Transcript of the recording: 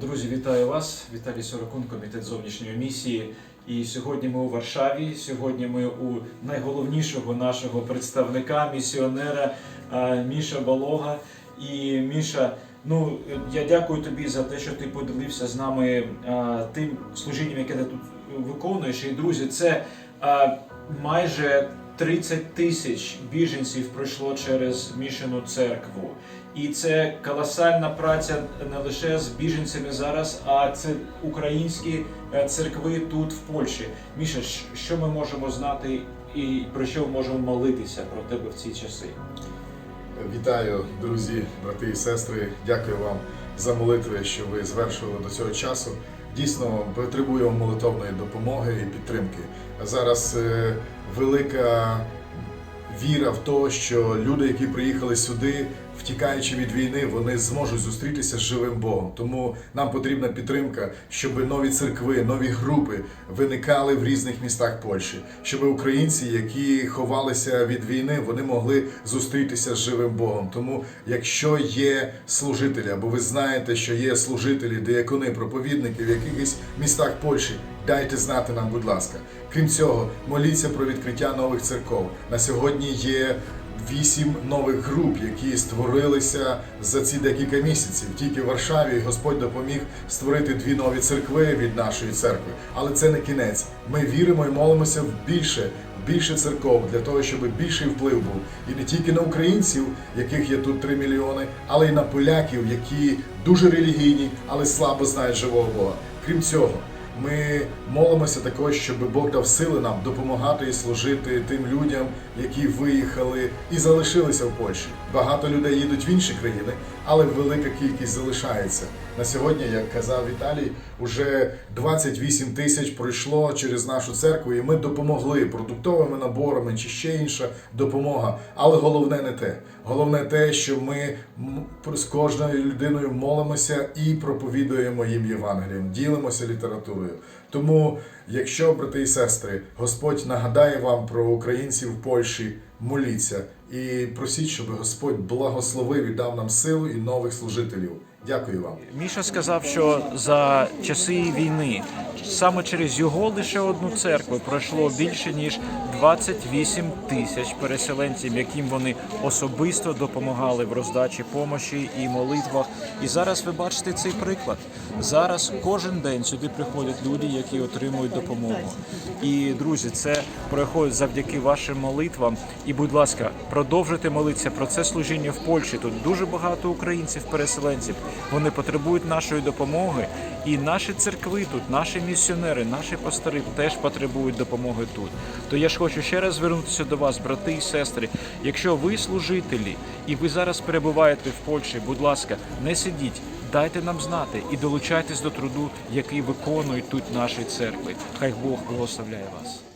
Друзі, вітаю вас! Віталій Сорокун, комітет зовнішньої місії. І сьогодні ми у Варшаві. Сьогодні ми у найголовнішого нашого представника, місіонера Міша Балога. І Міша, ну я дякую тобі за те, що ти поділився з нами тим служінням, яке ти тут виконуєш. І друзі, це майже 30 тисяч біженців пройшло через Мішину церкву. І це колосальна праця не лише з біженцями зараз, а це українські е, церкви тут в Польщі. Міша, що ми можемо знати і про що можемо молитися про тебе в ці часи? Вітаю, друзі, брати і сестри. Дякую вам за молитви, що ви звершували до цього часу. Дійсно, потребуємо молитовної допомоги і підтримки. Зараз е, велика віра в те, що люди, які приїхали сюди, втікаючи від війни, вони зможуть зустрітися з живим Богом. Тому нам потрібна підтримка, щоб нові церкви, нові групи виникали в різних містах Польщі, щоб українці, які ховалися від війни, вони могли зустрітися з живим Богом. Тому, якщо є служителі, або ви знаєте, що є служителі, деякони, проповідники в якихось містах Польщі, дайте знати нам, будь ласка. Крім цього, моліться про відкриття нових церков. На сьогодні є вісім нових груп, які створилися за ці декілька місяців. Тільки в Варшаві Господь допоміг створити дві нові церкви від нашої церкви. Але це не кінець. Ми віримо і молимося в більше. Більше церков для того, щоб більший вплив був і не тільки на українців, яких є тут 3 мільйони, але й на поляків, які дуже релігійні, але слабо знають живого Бога. Крім цього, ми молимося також, щоб Бог дав сили нам допомагати і служити тим людям, які виїхали і залишилися в Польщі. Багато людей їдуть в інші країни, але велика кількість залишається. На сьогодні, як казав Віталій, уже 28 тисяч пройшло через нашу церкву, і ми допомогли продуктовими наборами чи ще інша допомога. Але головне не те. Головне те, що ми з кожною людиною молимося і проповідуємо їм Євангелієм, ділимося літературою. Тому, якщо, брати і сестри, Господь нагадає вам про українців в Польщі, моліться і просіть, щоб Господь благословив і дав нам силу і нових служителів. Дякую вам. Міша сказав, що за часи війни саме через його лише одну церкву пройшло більше ніж 28 тисяч переселенців, яким вони особисто допомагали в роздачі помощі і молитвах. І зараз ви бачите цей приклад. Зараз кожен день сюди приходять люди, які отримують допомогу. І друзі, це проходить завдяки вашим молитвам. І, будь ласка, продовжуйте молитися про це служіння в Польщі. Тут дуже багато українців, переселенців. Вони потребують нашої допомоги. І наші церкви тут, наші місіонери, наші пастори теж потребують допомоги тут. То я ж хочу ще раз звернутися до вас, брати і сестри. Якщо ви служителі і ви зараз перебуваєте в Польщі, будь ласка, не сидіть. Дайте нам знати і долучайтесь до труду, який виконують тут наші церкви. Хай Бог благословляє вас.